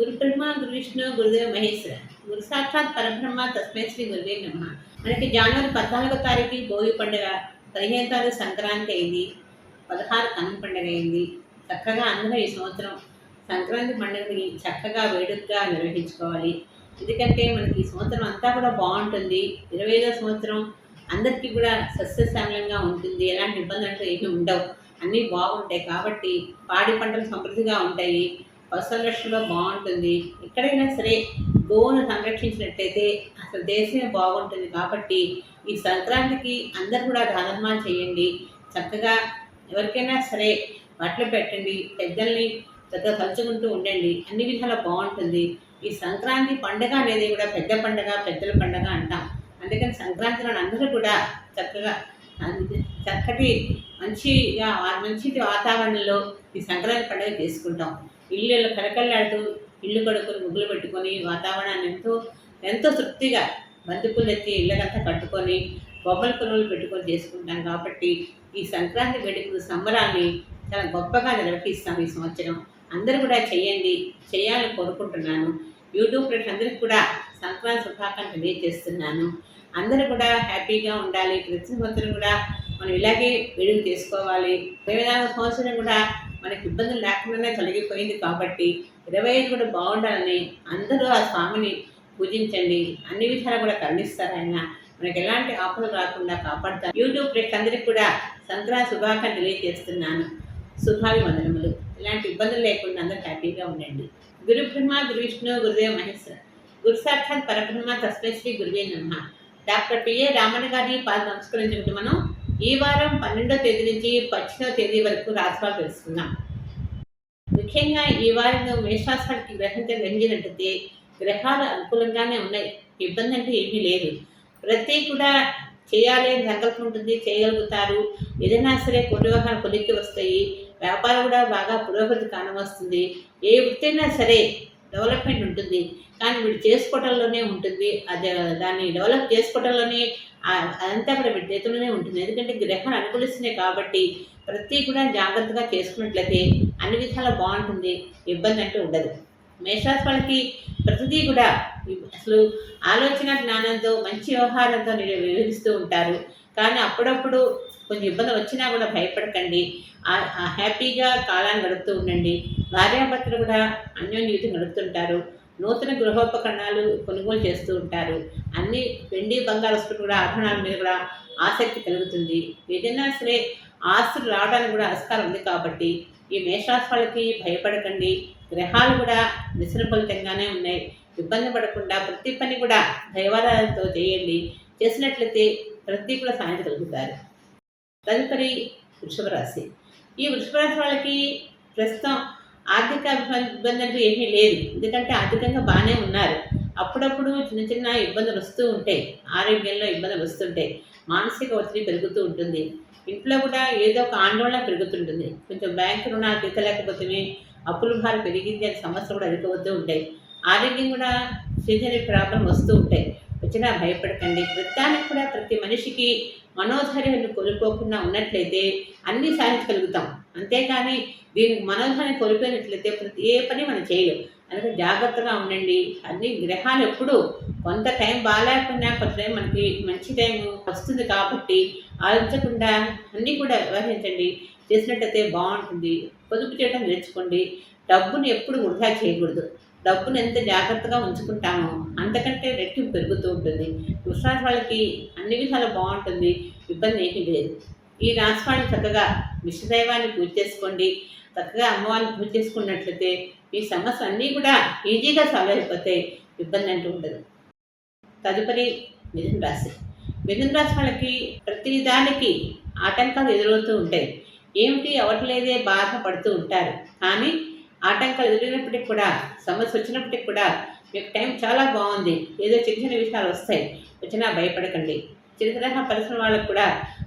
గురు బ్రహ్మ గురు విష్ణు గురుదేవ మహేశ్వర. గురు సాక్షాత్ పరబ్రహ్మ తస్మై శ్రీ గురువే నమ. మనకి జనవరి పద్నాలుగో తారీఖు భోగి పండుగ పదిహేను తారీఖు సంక్రాంతి అయింది. పదహారు కన్ను పండుగ అయింది. చక్కగా అందరూ ఈ సంవత్సరం సంక్రాంతి పండుగని చక్కగా వేడుకగా నిర్వహించుకోవాలి. ఎందుకంటే మనకి ఈ సంవత్సరం అంతా కూడా బాగుంటుంది. ఇరవై ఐదో సంవత్సరం అందరికీ కూడా సస్యశ్యామలంగా ఉంటుంది. ఎలాంటి ఇబ్బందులు అంటే ఏమీ ఉండవు. అన్నీ బాగుంటాయి కాబట్టి పాడి పంటలు సమృద్ధిగా ఉంటాయి. పశుసంరక్షణలో బాగుంటుంది. ఎక్కడైనా సరే గోవును సంరక్షించినట్టయితే అసలు దేశమే బాగుంటుంది కాబట్టి ఈ సంక్రాంతికి అందరు కూడా దానధర్మాలు చేయండి. చక్కగా ఎవరికైనా సరే బట్టలు పెట్టండి పెద్దల్ని చక్కగా కలుచుకుంటూ ఉండండి. అన్ని విధాలా బాగుంటుంది. ఈ సంక్రాంతి పండగ అనేది కూడా పెద్ద పండగ పెద్దల పండగ అంటాం. అందుకని సంక్రాంతి అందరూ కూడా చక్కగా చక్కటి మంచిగా మంచి వాతావరణంలో ఈ సంక్రాంతి పండుగ చేసుకుంటాం. ఇల్లు కలకల్లాడుతూ ఇల్లు కడుక్కొని ముగ్గులు పెట్టుకొని వాతావరణాన్ని ఎంతో ఎంతో తృప్తిగా బంతిపూలు ఎత్తి ఇళ్ళకంతా కట్టుకొని బొమ్మల కొనుగోలు పెట్టుకొని చేసుకుంటాం కాబట్టి ఈ సంక్రాంతి వేడుకలు సంబరాన్ని చాలా గొప్పగా నిర్వహిస్తాం ఈ సంవత్సరం. అందరూ కూడా చేయండి చేయాలని కోరుకుంటున్నాను. యూట్యూబ్ ఫ్రెండ్స్ అందరికీ కూడా సంక్రాంతి శుభాకాంక్షలు తెలియజేస్తున్నాను. అందరూ కూడా హ్యాపీగా ఉండాలి. ప్రతి సంవత్సరం కూడా మనం ఇలాగే వేడుకలు చేసుకోవాలి. ఇరవై సంవత్సరం కూడా మనకి ఇబ్బందులు లేకుండానే తొలగిపోయింది కాబట్టి ఇరవై ఐదు కూడా బాగుండాలని అందరూ ఆ స్వామిని పూజించండి. అన్ని విధాలు కూడా కరుణిస్తారు ఆయన. మనకి ఎలాంటి ఆపదలు రాకుండా కాపాడుతారు. యూట్యూబ్ ఫ్రెండ్స్ అందరికీ కూడా సంక్రాంతి శుభాకాంక్షలు తెలియజేస్తున్నాను. శుభాభివందనములు. ఇలాంటి ఇబ్బందులు లేకుండా అందరూ హ్యాపీగా ఉండండి. గురు బ్రహ్మ గురు విష్ణు గురుదేవ మహేశ్వర. గురు సాక్షాత్ పరబ్రహ్మ తస్మై శ్రీ గురువే నమ. డాక్టర్ పిఏ రామణ గారి పాద నమస్కరించుకుంటూ మనం ఈ వారం పన్నెండో తేదీ నుంచి పద్దెనిమిదవ తేదీ వరకు రాశిఫలం తెలుసుకుందాం ముఖ్యంగా ఈ వారంలో మేషరాశికి గ్రహించ గ్రహించినట్టయితే గ్రహాలు అనుకూలంగానే ఉన్నాయి. ఇబ్బంది అంటే ఏమీ లేదు. ప్రతి కూడా చేయాలి అని సంకల్పం ఉంటుంది. చేయగలుగుతారు. ఏదైనా సరే కొన్ని వ్యవహారాలు కొలిక్కి వస్తాయి. వ్యాపారం కూడా బాగా పురోగతి కానవస్తుంది ఏ వృత్తి అయినా సరే డెవలప్మెంట్ ఉంటుంది. కానీ వీడు చేసుకోవటంలోనే ఉంటుంది. అది దాన్ని డెవలప్ చేసుకోవటంలోనే అదంతా కూడా వీడి ఉంటుంది. ఎందుకంటే గ్రహం అనుకూలిస్తున్నాయి కాబట్టి ప్రతి కూడా జాగ్రత్తగా చేసుకున్నట్లయితే అన్ని విధాలా బాగుంటుంది ఇబ్బంది అంటూ ఉండదు. మేషరాశి వాళ్ళకి ప్రతిదీ కూడా అసలు ఆలోచన జ్ఞానంతో మంచి వ్యవహారంతో నేను వివరిస్తూ ఉంటారు. కానీ అప్పుడప్పుడు కొంచెం ఇబ్బంది వచ్చినా కూడా భయపడకండి. హ్యాపీగా కాలాన్ని గడుపుతూ ఉండండి. భార్యాభర్తలు కూడా అన్యోన్యూతి గడుపుతుంటారు నూతన గృహోపకరణాలు కొనుగోలు చేస్తూ ఉంటారు. అన్ని వెండి బంగారు వస్తువులు కూడా ఆభరణాల మీద కూడా ఆసక్తి కలుగుతుంది. ఏదైనా సరే ఆస్తులు రావడానికి కూడా ఆస్కారం ఉంది కాబట్టి ఈ మేషరాశి వాళ్ళకి భయపడకండి. గ్రహాలు కూడా మిశ్రఫలితంగానే ఉన్నాయి. ఇబ్బంది పడకుండా ప్రతి పని కూడా దైవారాధనతో చేయండి. చేసినట్లయితే ప్రతి కూడా కలుగుతారు. తదుపరి వృషభ రాశి. ఈ వృషభ రాశి వాళ్ళకి ప్రస్తుతం ఆర్థిక ఇబ్బంది ఏమీ లేదు. ఎందుకంటే ఆర్థికంగా బాగానే ఉన్నారు. అప్పుడప్పుడు చిన్న చిన్న ఇబ్బందులు వస్తూ ఉంటాయి. ఆరోగ్యంలో ఇబ్బందులు వస్తుంటాయి. మానసిక ఒత్తిడి పెరుగుతూ ఉంటుంది. ఇంట్లో కూడా ఏదో ఒక ఆందోళన పెరుగుతుంటుంది. కొంచెం బ్యాంకు రుణాలు తీర్చలేకపోతే అప్పుల భారం పెరిగింది అనే సమస్య కూడా అధికవుతూ ఉంటాయి. ఆరోగ్యం కూడా సీజనరీ ప్రాబ్లం వస్తూ ఉంటాయి. వచ్చినా భయపడకండి. ప్రతిదానికి కూడా ప్రతి మనిషికి మనోధైర్యాన్ని కోల్పోకుండా ఉన్నట్లయితే అన్నీ సాధించగలుగుతాం. అంతేకాని దీనికి మనోధైర్యం కోల్పోయినట్లయితే ప్రతి ఏ పని మనం చేయలేము అందుకని జాగ్రత్తగా ఉండండి. అన్ని గ్రహాలు ఎప్పుడు కొంత టైం బాగాలేకుండా కొంత టైం మనకి మంచి టైం వస్తుంది కాబట్టి ఆలోచించకుండా అన్నీ కూడా వ్యవహరించండి. చేసినట్టయితే బాగుంటుంది. పొదుపు చేయడం నేర్చుకోండి. డబ్బును ఎప్పుడు వృధా చేయకూడదు. డబ్బును ఎంత జాగ్రత్తగా ఉంచుకుంటామో అంతకంటే రెట్టింపు పెరుగుతూ ఉంటుంది. వృషాల వాళ్ళకి అన్ని విధాలు బాగుంటుంది. ఇబ్బంది ఏమీ లేదు. ఈ రాశి చక్కగా విష్ణుదైవాన్ని పూజ చేసుకోండి. చక్కగా అమ్మవారిని పూజ చేసుకున్నట్లయితే ఈ సమస్యలు అన్నీ కూడా ఈజీగా సాల్వ్ అయిపోతాయి ఇబ్బంది అంటూ ఉండదు. తదుపరి మిథున రాశి. మిథున రాశి వాళ్ళకి ప్రతి దానికి ఆటంకాలు ఎదురవుతూ ఉంటాయి. ఏమిటి? అవ్వట్లేదే బాధపడుతూ ఉంటారు. కానీ ఆటంకాలు ఎదురైనప్పటికి కూడా సమస్య వచ్చినప్పటికి కూడా మీకు టైం చాలా బాగుంది. ఏదో చిన్న చిన్న విషయాలు వస్తాయి. వచ్చినా భయపడకండి. చిన్న పరిశ్రమ వాళ్ళకు కూడా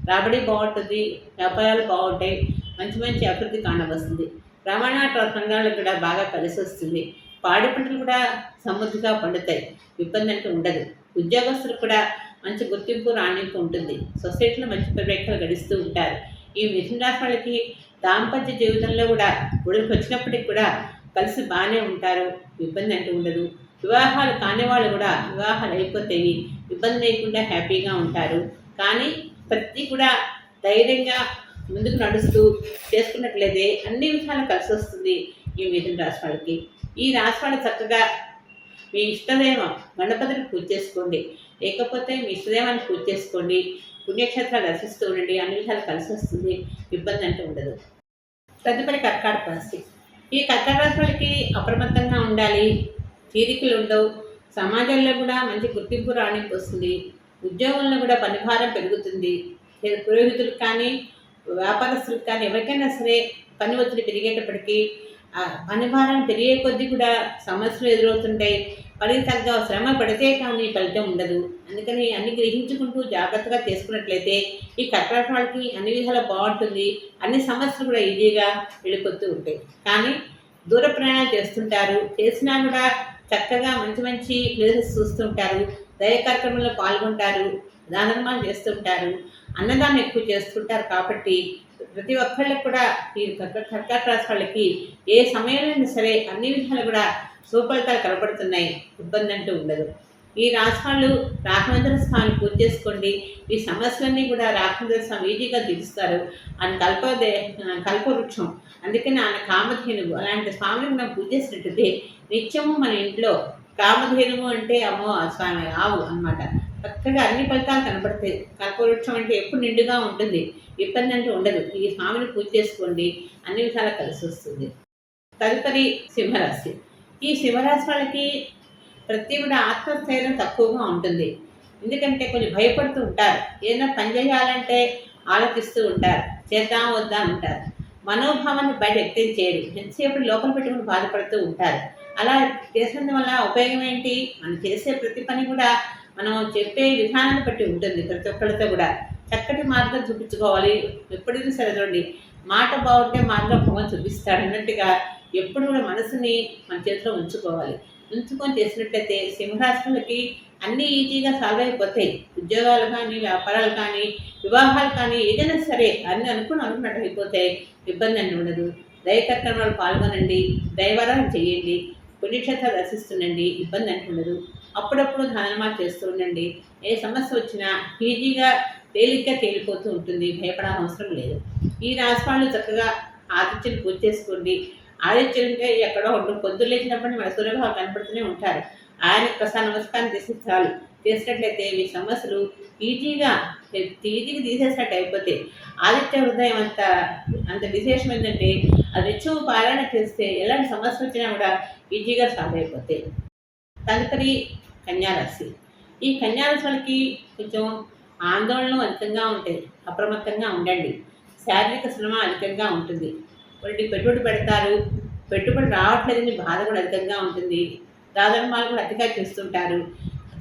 రాబడి బాగుంటుంది వ్యాపారాలు బాగుంటాయి మంచి మంచి అభివృద్ధి కానవస్తుంది. రవాణా సంఘాలకు కూడా బాగా కలిసి వస్తుంది పాడి పంటలు కూడా సమృద్ధిగా పండుతాయి. ఇబ్బంది అంటూ ఉండదు. ఉద్యోగస్తులు కూడా మంచి గుర్తింపు రాణింపు ఉంటుంది. సొసైటీలో మంచి ప్రవేక్షలు గడిస్తూ ఉంటారు. ఈ మిథున రాశి వాళ్ళకి దాంపత్య జీవితంలో కూడా గుడికి వచ్చినప్పటికి కూడా కలిసి బాగానే ఉంటారు. ఇబ్బంది అంటూ ఉండదు. వివాహాలు కాని వాళ్ళు కూడా వివాహాలు అయిపోతాయి ఇబ్బంది లేకుండా హ్యాపీగా ఉంటారు. కానీ ప్రతి కూడా ధైర్యంగా ముందుకు నడుస్తూ చేసుకున్నట్లయితే అన్ని విషయాలు కలిసి వస్తుంది ఈ మిథున రాశి వాళ్ళకి ఈ రాశి వాళ్ళు చక్కగా మీ ఇష్టదేవం గణపతిని పూజ చేసుకోండి. లేకపోతే మీ ఇష్టదేవాన్ని పూజ చేసుకోండి. పుణ్యక్షేత్రాలు దర్శిస్తూ ఉండండి. అన్ని విషయాలు కలిసి వస్తుంది. ఇబ్బంది అంటూ ఉండదు. తదుపరి కర్కాటక రాశి. ఈ కర్కాటక రాశి వాళ్ళకి అప్రమత్తంగా ఉండాలి. తీరికలు ఉండవు సమాజంలో కూడా మంచి గుర్తింపు రాణింపు వస్తుంది ఉద్యోగంలో కూడా పనిభారం పెరుగుతుంది. పురోహితులకు కానీ వ్యాపారస్తులకు కానీ ఎవరికైనా సరే పని ఒత్తిడి పెరిగేటప్పటికీ పనిభారం పని భారం పెరిగే కొద్దీ కూడా సమస్యలు ఎదురవుతుంటాయి. పని తగ్గ శ్రమ పడితే కానీ ఫలితం ఉండదు. అందుకని అన్ని గ్రహించుకుంటూ జాగ్రత్తగా చేసుకున్నట్లయితే ఈ కర్కాటక వాళ్ళకి అన్ని విధాలా బాగుంటుంది. అన్ని సమస్యలు కూడా ఈజీగా వెళ్ళిపోతూ ఉంటాయి. కానీ దూర ప్రయాణాలు చేస్తుంటారు. చేసినా కూడా చక్కగా మంచి మంచి ప్లేసెస్ చూస్తుంటారు. దయ కార్యక్రమంలో పాల్గొంటారు. దానర్మాలు చేస్తుంటారు. అన్నదానం ఎక్కువ చేస్తుంటారు కాబట్టి ప్రతి ఒక్కళ్ళకి కూడా ఈ కర్క- కర్కాటక రాశి వాళ్ళకి ఏ సమయంలో సరే అన్ని విధాలు కూడా సుఫలితాలు కనబడుతున్నాయి. ఇబ్బంది అంటూ ఉండదు. ఈ రాశి రాఘవేంద్ర స్వామిని పూజ చేసుకోండి. ఈ సమస్యలన్నీ కూడా రాఘవేంద్ర స్వామి ఈజీగా తీరుస్తారు. ఆయన కల్పదే కల్పవృక్షం. అందుకని ఆయన కామధేనువు. అలాంటి స్వామిని మనం పూజ చేసినట్టు నిత్యము మన ఇంట్లో కామధేనువు అంటే అమ్మో ఆ స్వామి ఆవు అన్నమాట. చక్కగా అన్ని ఫలితాలు కనబడతాయి కల్పవృక్షం అంటే ఎప్పుడు నిండుగా ఉంటుంది. ఇబ్బంది అంటే ఉండదు. ఈ స్వామిని పూజ చేసుకోండి. అన్ని విధాలా కలిసి వస్తుంది. తదుపరి సింహరాశి. ఈ సింహరాశి వాళ్ళకి ప్రతి కూడా ఆత్మస్థైర్యం తక్కువగా ఉంటుంది. ఎందుకంటే కొంచెం భయపడుతూ ఉంటారు. ఏదైనా పని చేయాలంటే ఆలోచిస్తూ ఉంటారు. చేద్దాం వద్దా అంటారు మనోభావాన్ని బయట వ్యక్తం చేయరు. ఎంతసేపు లోపల పెట్టుకుని బాధపడుతూ ఉంటారు. అలా చేసినందువల్ల ఉపయోగం ఏంటి? మనం చేసే ప్రతి పని కూడా మనం చెప్పే విధానాన్ని బట్టి ఉంటుంది ప్రతి ఒక్కరితో కూడా. చక్కటి మార్గం చూపించుకోవాలి. ఎప్పుడైనా సరే చూడండి. మాట బాగుంటే మార్గం భగవాన్ చూపిస్తాడు అన్నట్టుగా ఎప్పుడు కూడా మనసుని మన చేతిలో ఉంచుకోవాలి. ఉంచుకొని చేసినట్లయితే సింహరాశులకి అన్నీ ఈజీగా సాల్వ్ అయిపోతాయి. ఉద్యోగాలు కానీ వ్యాపారాలు కానీ వివాహాలు కానీ ఏదైనా సరే అన్ని అనుకుని అనుకున్నట్టు అయిపోతాయి. ఇబ్బంది అని ఉండదు. దైవకర్మలు పాల్గొనండి. దైవారాలు చేయండి. పుణ్యక్షేత్రాలు దర్శిస్తుండండి. ఇబ్బంది అనుకుండదు ఉండదు. అప్పుడప్పుడు ధనమాలు చేస్తూ ఉండండి. ఏ సమస్య వచ్చినా ఈజీగా తేలిగ్గా తేలిపోతూ ఉంటుంది. భయపడాల్సిన అవసరం లేదు. ఈ రాశి వాళ్ళు చక్కగా ఆతిథ్యం పూజ చేసుకోండి. ఆదిత్యులు అంటే ఎక్కడో ఉండు. పొద్దున్న లేచినప్పుడు మన సూర్యభావం కనపడుతూనే ఉంటారు. ఆయన ప్రసాద నమస్కారం చేసి చాలు. చేసినట్లయితే మీ సమస్యలు ఈజీగా ఈజీగా తీసేసినట్టు అయిపోతాయి. ఆదిత్య హృదయం అంత అంత విశేషం ఏంటంటే అది నిత్యం పారాయణ చేస్తే ఎలాంటి సమస్య వచ్చినా కూడా ఈజీగా సాల్వ్ అయిపోతాయి. తదుపరి కన్యారాశి. ఈ కన్యారాశి వాళ్ళకి కొంచెం ఆందోళనలు అధికంగా ఉంటుంది అప్రమత్తంగా ఉండండి. శారీరక శ్రమ అధికంగా ఉంటుంది. వాళ్ళకి పెట్టుబడి పెడతారు. పెట్టుబడి రావట్లేదని బాధ కూడా అధికంగా ఉంటుంది. దానధర్మాలు కూడా అతిగా చేస్తుంటారు.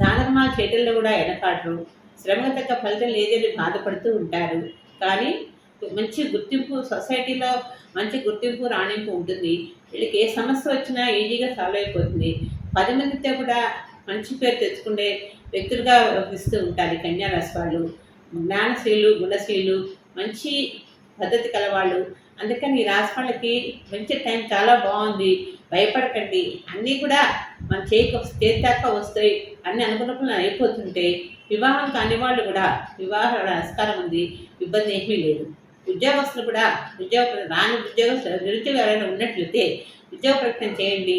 దానర్మాలు చేయటంలో కూడా ఎడకాటరు శ్రమ తగ్గ ఫలితం లేదని బాధపడుతూ ఉంటారు. కానీ మంచి గుర్తింపు సొసైటీలో మంచి గుర్తింపు రాణింపు ఉంటుంది. వీళ్ళకి ఏ సమస్య వచ్చినా ఈజీగా సాల్వ్ అయిపోతుంది. పది మందితో కూడా మంచి పేరు తెచ్చుకునే వ్యక్తులుగా వ్యవహరిస్తూ ఉంటారు కన్యారాశి వాళ్ళు. జ్ఞానశీలు గుణశీలు మంచి పద్ధతి కలవాళ్ళు. అందుకని ఈ రాశి మంచి టైం చాలా బాగుంది. భయపడకండి. అన్నీ కూడా మన చేతికి చేతాక వస్తాయి. అన్ని అనుకున్నప్పుడు అయిపోతుంటే వివాహం కాని వాళ్ళు కూడా వివాహ ఆస్కారం ఉంది. ఇబ్బంది ఏమీ లేదు. ఉద్యోగస్తులు కూడా ఉద్యోగ రాని ఉద్యోగస్తులు నిరుద్యోగ ఎవరైనా ఉన్నట్లయితే ఉద్యోగ ప్రకటన చేయండి.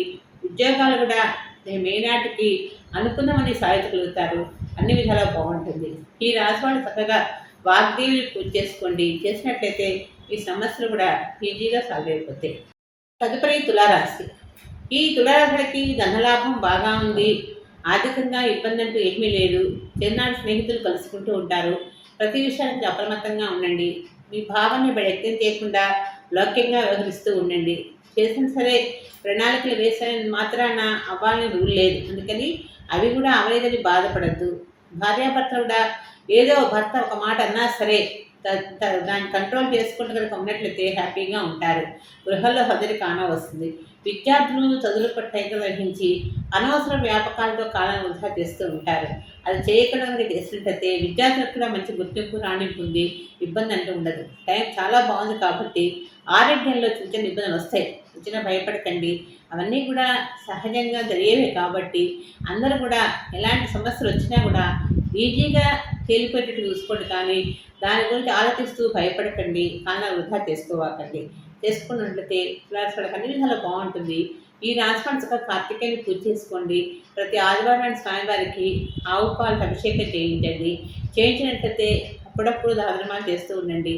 ఉద్యోగాలు కూడా మేనాటికి అనుకున్నవని సాధించగలుగుతారు. అన్ని విధాలా బాగుంటుంది. ఈ రాశి వాళ్ళు చక్కగా వాగ్దేవిని పూజ చేసుకోండి చేసినట్లయితే ఈ సమస్యలు కూడా ఈజీగా సాల్వ్ అయిపోతాయి తదుపరి తులారాశి. ఈ తులారాశికి ధనలాభం బాగా ఉంది. ఆర్థికంగా ఇబ్బంది అంటూ ఏమీ లేదు. చిన్నాడు స్నేహితులు కలుసుకుంటూ ఉంటారు. ప్రతి విషయానికి అప్రమత్తంగా ఉండండి. మీ భావాన్ని వ్యక్తం చేయకుండా లౌక్యంగా వ్యవహరిస్తూ ఉండండి. చేసిన సరే ప్రణాళికలు వేసాయని మాత్రాన అవ్వాలని రూల్ లేదు. అందుకని అవి కూడా అవలేదని బాధపడద్దు. భార్యాభర్త కూడా ఏదో భర్త ఒక మాట అన్నా సరే దాన్ని కంట్రోల్ చేసుకుంటూ కనుక ఉన్నట్లయితే హ్యాపీగా ఉంటారు. గృహంలో హజరి కాన వస్తుంది. విద్యార్థులు చదువులు పట్ల వహించి అనవసర వ్యాపకాలతో కాలం వృధా చేస్తూ ఉంటారు. అది చేయకుండా చేసినట్లయితే విద్యార్థులకు కూడా మంచి గుర్తింపు రాణింపుంది ఇబ్బంది అంటూ ఉండదు. టైం చాలా బాగుంది కాబట్టి ఆరోగ్యంలో చిన్న చిన్న ఇబ్బందులు వస్తాయి. చిన్న భయపడకండి. అవన్నీ కూడా సహజంగా జరిగేవి కాబట్టి అందరూ కూడా ఎలాంటి సమస్యలు వచ్చినా కూడా ఈజీగా తేలిపోయేటట్టు చూసుకోండి కానీ దాని గురించి ఆలోచిస్తూ భయపడకండి కానీ వృధా చేసుకోవాకండి. చేసుకున్నట్లయితే ఫ్లాట్స్ వాళ్ళకి అన్ని విధాలు బాగుంటుంది. ఈ రాజపాన్ చక్కగా కార్తికేయుని పూజ చేసుకోండి. ప్రతి ఆదివారం స్వామివారికి ఆవు పాలకు అభిషేకం చేయించండి. చేయించినట్లయితే అప్పుడప్పుడు దాదనమాలు చేస్తూ ఉండండి.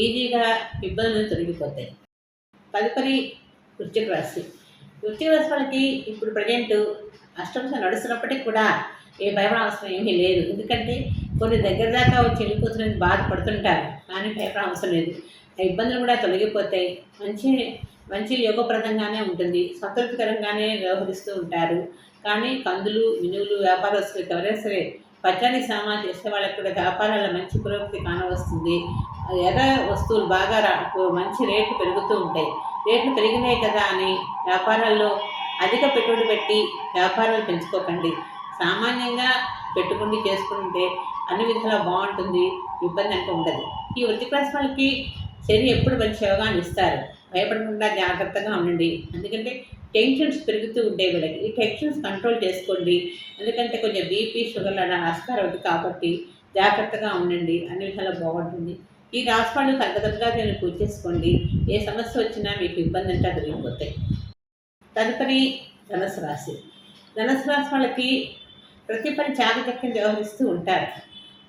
ఈజీగా ఇబ్బందులు తొలగిపోతాయి. తదుపరి వృశ్చిక రాశి. వృత్తి వాళ్ళకి ఇప్పుడు ప్రజెంట్ అష్టంశ నడుస్తున్నప్పటికీ కూడా ఏ భయం అవసరం ఏమీ లేదు. ఎందుకంటే కొన్ని దగ్గర దాకా వచ్చి వెళ్ళిపోతున్నది బాధపడుతుంటారు. కానీ భయపడ అవసరం లేదు. ఆ ఇబ్బందులు కూడా తొలగిపోతాయి. మంచి మంచి యోగప్రదంగానే ఉంటుంది. సంతృప్తికరంగానే వ్యవహరిస్తూ ఉంటారు. కానీ కందులు మినువులు వ్యాపారస్తులు ఎవరైనా సరే పచ్చని సామాన్ చేసే వాళ్ళకి కూడా వ్యాపారాల మంచి పురోగతి కానవస్తుంది. ఎర్ర వస్తువులు బాగా రా మంచి రేట్లు పెరుగుతూ ఉంటాయి. రేట్లు పెరిగినాయి కదా అని వ్యాపారాల్లో అధిక పెట్టుబడి పెట్టి వ్యాపారాలు పెంచుకోకండి. సామాన్యంగా పెట్టుకుని చేసుకుంటే అన్ని విధాలా బాగుంటుంది ఇబ్బంది అంటే ఉండదు. ఈ వృత్తి వాళ్ళకి శని ఎప్పుడు మంచి యోగాన్ని ఇస్తారు. భయపడకుండా జాగ్రత్తగా ఉండండి. ఎందుకంటే టెన్షన్స్ పెరుగుతూ ఉండే వీళ్ళకి. ఈ టెన్షన్స్ కంట్రోల్ చేసుకోండి. ఎందుకంటే కొంచెం బీపీ షుగర్ అలా నమస్కారం ఉంది కాబట్టి జాగ్రత్తగా ఉండండి. అన్ని విధాలా బాగుంటుంది. ఈ రాష్ట్రాలు తగ్గదగ్గగా నేను పూజ చేసుకోండి. ఏ సమస్య వచ్చినా మీకు ఇబ్బంది అంటే తొలగిపోతాయి తదుపరి ధనుసు రాశి. ధనుసు రాశి వాళ్ళకి ప్రతి పని చాకచక్యం వ్యవహరిస్తూ ఉంటారు.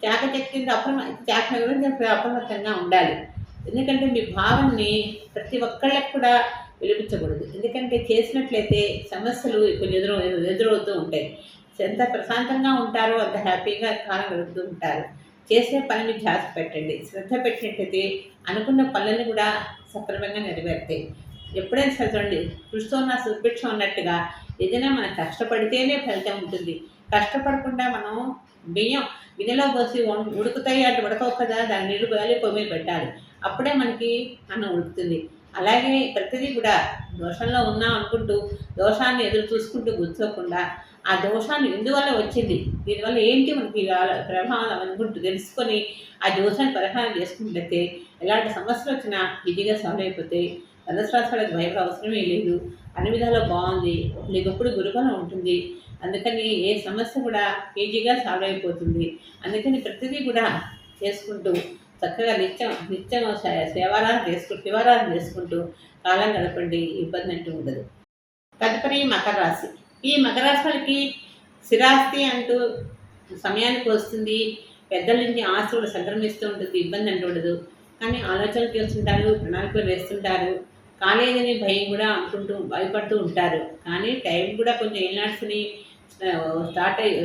చాకచక్యం అప్రమ చాక గురించి అప్రమత్తంగా ఉండాలి. ఎందుకంటే మీ భావాన్ని ప్రతి ఒక్కళ్ళకి కూడా వినిపించకూడదు. ఎందుకంటే చేసినట్లయితే సమస్యలు ఇప్పుడు ఎదురు ఎదురవుతూ ఉంటాయి. ఎంత ప్రశాంతంగా ఉంటారో అంత హ్యాపీగా కాలం గడుపుతూ ఉంటారు. చేసే పనిని ధ్యాస పెట్టండి. శ్రద్ధ పెట్టినట్లయితే అనుకున్న పనులను కూడా సక్రమంగా నెరవేరుతాయి. ఎప్పుడైనా సరే చూడండి కృషితో ఉన్న సుభిక్షం ఉన్నట్టుగా ఏదైనా మనం కష్టపడితేనే ఫలితం ఉంటుంది. కష్టపడకుండా మనం బియ్యం గిన్నెలో పోసి ఉడుకుతాయి అంటే ఉడకవు కదా దాన్ని నీళ్ళు పోయాలి పొయ్యి మీద పెట్టాలి. అప్పుడే మనకి అన్నం ఉడుకుతుంది. అలాగే ప్రతిదీ కూడా దోషంలో ఉన్నాం అనుకుంటూ దోషాన్ని ఎదురు చూసుకుంటూ కూర్చోకుండా ఆ దోషాన్ని ఎందువల్ల వచ్చింది? దీనివల్ల ఏంటి మనకి ప్రభావం అనుకుంటూ తెలుసుకొని ఆ దోషాన్ని పరిహారం చేసుకుంటే ఎలాంటి సమస్యలు వచ్చినా ఈజీగా సాల్వ్ అయిపోతాయి. ధనశ్రాశాలకు భయపడ అవసరమే లేదు. అన్ని విధాలు బాగుంది. నీకు ఎప్పుడు గురుబలం ఉంటుంది. అందుకని ఏ సమస్య కూడా ఈజీగా సాల్వ్ అయిపోతుంది. అందుకని ప్రతిదీ కూడా చేసుకుంటూ చక్కగా నిత్యం నిత్యం సే- సేవారాధన చేసుకుంటూ శివారాధన చేసుకుంటూ కాలం గడపండి. ఇబ్బంది అంటూ ఉండదు. తదుపరి మకర రాశి. ఈ మకర రాశి వాళ్ళకి స్థిరాస్తి అంటూ సమయానికి వస్తుంది. పెద్దల నుంచి ఆశ కూడా సంక్రమిస్తూ ఉంటుంది. ఇబ్బంది అంటూ ఉండదు. కానీ ఆలోచనలు చేస్తుంటారు ప్రణాళికలు వేస్తుంటారు. కాలేదని భయం కూడా అనుకుంటూ భయపడుతూ ఉంటారు. కానీ టైం కూడా కొంచెం ఏనాడ్స్ని స్టార్ట్ అయ్యి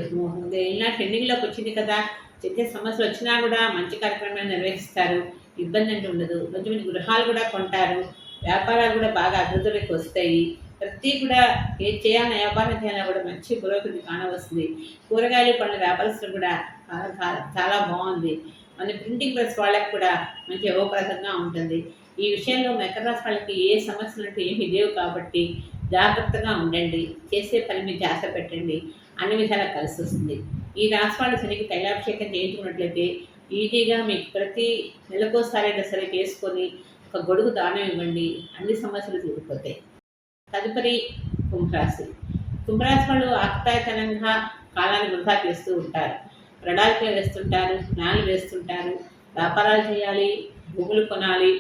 ఏనాడ్స్ ఎండింగ్లోకి వచ్చింది కదా చెప్పే సమస్యలు వచ్చినా కూడా మంచి కార్యక్రమాలు నిర్వహిస్తారు. ఇబ్బంది అంటూ ఉండదు. మంచి మంచి గృహాలు కూడా కొంటారు. వ్యాపారాలు కూడా బాగా అభివృద్ధిలోకి వస్తాయి. ప్రతి కూడా ఏం చేయాలన్నా వ్యాపారం చేయాలన్నా కూడా మంచి పురోగతి కానవస్తుంది. కూరగాయలు పండ్ల వ్యాపారస్తులు కూడా చాలా- చాలా- చాలా బాగుంది. మన ప్రింటింగ్ ప్రెస్ వాళ్ళకి కూడా మంచి యోగప్రదంగా ఉంటుంది. ఈ విషయంలో మకర రాశి వాళ్ళకి ఏ సమస్యలు అంటే ఏమి లేవు కాబట్టి జాగ్రత్తగా ఉండండి. చేసే పని మీద ఆశ పెట్టండి. అన్ని విధాలా కలిసి వస్తుంది. ఈ రాశి వాళ్ళు శనికి తైలాభిషేకం చేయించుకున్నట్లయితే ఈజీగా మీకు ప్రతి నెలకోసారి అయినా సరే చేసుకొని ఒక గొడుగు దానం ఇవ్వండి. అన్ని సమస్యలు తీరిపోతాయి. తదుపరి కుంభరాశి. కుంభరాశి వాళ్ళు ఆకతాయితనంగా కాలాన్ని వృధా చేస్తూ ఉంటారు. ప్రణాళికలు వేస్తుంటారు ప్లాన్లు వేస్తుంటారు. వ్యాపారాలు చేయాలి భూములు కొనాలి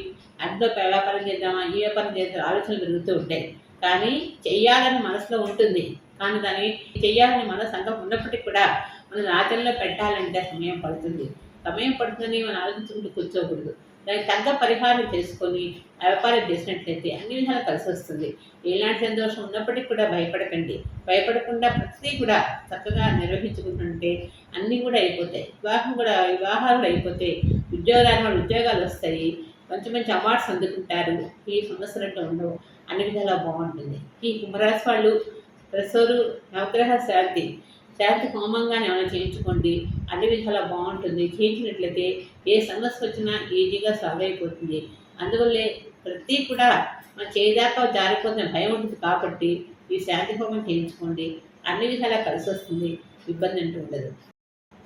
అడ్డలోకి ఎలా పని చేద్దామా ఏ వ్యాపారం చేద్దాం ఆలోచనలు పెరుగుతూ ఉంటాయి. కానీ చెయ్యాలని మనసులో ఉంటుంది. కానీ దాన్ని చెయ్యాలని మన సంకల్పం ఉన్నప్పటికీ కూడా మనం ఆచరణలో పెట్టాలంటే సమయం పడుతుంది. సమయం పడుతుందని మనం ఆలోచించుకుంటూ కూర్చోకూడదు. దానికి తగ్గ పరిహారం చేసుకొని వ్యాపారం చేసినట్లయితే అన్ని విధాలు కలిసి వస్తుంది. ఎలాంటి సంతోషం ఉన్నప్పటికీ కూడా భయపడకండి. భయపడకుండా ప్రతిదీ కూడా చక్కగా నిర్వహించుకుంటుంటే అన్నీ కూడా అయిపోతాయి. వివాహం కూడా వివాహాలు అయిపోతాయి ఉద్యోగాలు ఉద్యోగాలు వస్తాయి. మంచి మంచి అవార్డ్స్ అందుకుంటారు. ఈ సమస్యలు ఉండవు అన్ని విధాలా బాగుంటుంది. ఈ కుంభరాశి వాళ్ళు ప్రసోరు నవగ్రహ శాంతి శాంతి హోమంగానే ఏమైనా చేయించుకోండి. అన్ని విధాలా బాగుంటుంది. చేయించినట్లయితే ఏ సమస్య వచ్చినా ఈజీగా సాల్వ్ అయిపోతుంది. అందువల్లే ప్రతి కూడా మన చేయదాకా జారిపోతున్న భయం ఉంటుంది కాబట్టి ఈ శాంతి హోమం చేయించుకోండి. అన్ని విధాలా కలిసి వస్తుంది. ఇబ్బంది అంటూ ఉండదు.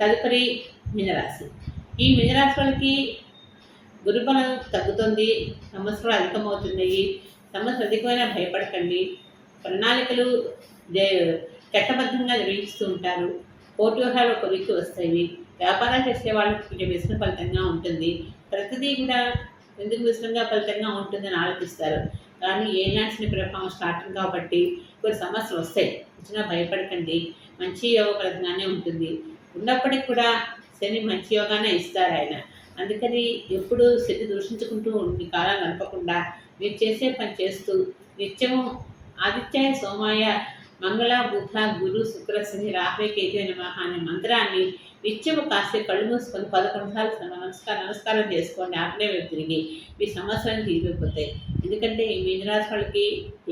తదుపరి మీనరాశి. ఈ మీనరాశి వాళ్ళకి గురుబలం తగ్గుతుంది సమస్యలు అధికమవుతున్నాయి సమస్య అధికమైనా భయపడకండి. ప్రణాళికలు చట్టబద్ధంగా నిర్వహిస్తూ ఉంటారు. కోర్టు ఒక వ్యక్తి వస్తాయి. వ్యాపారాలు చేసే వాళ్ళకి కొంచెం విశ్రమ ఫలితంగా ఉంటుంది. ప్రతిదీ కూడా ఎందుకు విశ్రంగా ఫలితంగా ఉంటుందని ఆలోచిస్తారు. కానీ ఏ నాటిన ప్రభావం స్టార్టింగ్ కాబట్టి కొన్ని సమస్యలు వస్తాయి. వచ్చినా భయపడకండి. మంచి యోగ ఫలితంగానే ఉంటుంది. ఉన్నప్పటికీ కూడా శని మంచి యోగానే ఇస్తారు ఆయన. అందుకని ఎప్పుడు శని దూషించుకుంటూ ఉండి కాలం గడపకుండా మీరు చేసే పని చేస్తూ నిత్యము ఆదిత్యాయ సోమాయ మంగళ బుధ గురు శుక్ర శని రాహే కేతు నమః అనే మంత్రాన్ని నిత్యము కాసే కళ్ళు మూసుకొని పదకొండు సార్లు నమస్కారం నమస్కారం చేసుకోండి. ఆగ్నే వైపు తిరిగి మీ సంవత్సరానికి తీరిపోతాయి. ఎందుకంటే ఈ మీనరాశి వాళ్ళకి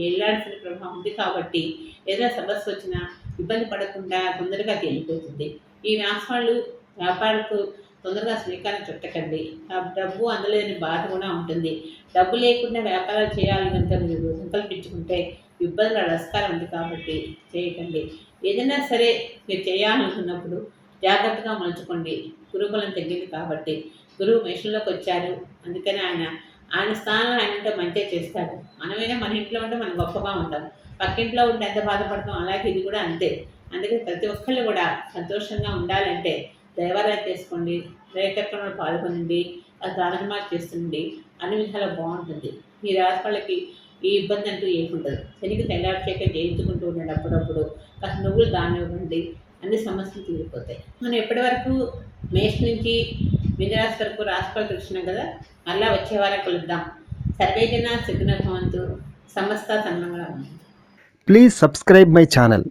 ఏళ్ళాల్సిన ప్రభావం ఉంది కాబట్టి ఏదైనా సమస్య వచ్చినా ఇబ్బంది పడకుండా తొందరగా తేలిపోతుంది. ఈ రాశి వాళ్ళు వ్యాపారకు తొందరగా శ్రీకారం చుట్టకండి. ఆ డబ్బు అందలేని బాధ కూడా ఉంటుంది. డబ్బు లేకుండా వ్యాపారాలు చేయాలి కనుక మీరు సంకల్పించుకుంటే ఇబ్బందులు నమస్కారం ఉంది కాబట్టి చేయకండి. ఏదైనా సరే మీరు చేయాలనుకున్నప్పుడు జాగ్రత్తగా మలుచుకోండి. గురుకులం తగ్గింది కాబట్టి. గురువు మేషంలోకి వచ్చారు. అందుకని ఆయన ఆయన స్థానంలో ఆయన ఉంటే మంచిగా చేస్తాడు. మనమైనా మన ఇంట్లో ఉంటే మనం గొప్పగా ఉంటాం. పక్కింట్లో ఉంటే ఎంత బాధపడతాం? అలాగే ఇది కూడా అంతే. అందుకని ప్రతి ఒక్కళ్ళు కూడా సంతోషంగా ఉండాలంటే దేవాలయం చేసుకోండి రేఖక్రమంలో పాల్గొనండి అది దానమాలు చేస్తుండండి అన్ని విధాలా బాగుంటుంది. మీ రాశి వాళ్ళకి ఈ ఇబ్బంది అంటూ ఏముండదు శనికి తైలాభిషేకం చేయించుకుంటూ ఉండండి అప్పుడప్పుడు. కాస్త నువ్వులు దానం ఇవ్వండి. అన్ని సమస్యలు తీరిపోతాయి. మనం ఎప్పటి వరకు మేష్ నుంచి మిథరాశి వరకు రాశిఫలం చూసినాం కదా మళ్ళీ వచ్చే వారం కలుద్దాం. సర్వేజన సిగ్న భవంతు. సమస్త సన్నంగా ప్లీజ్ సబ్స్క్రైబ్ మై ఛానల్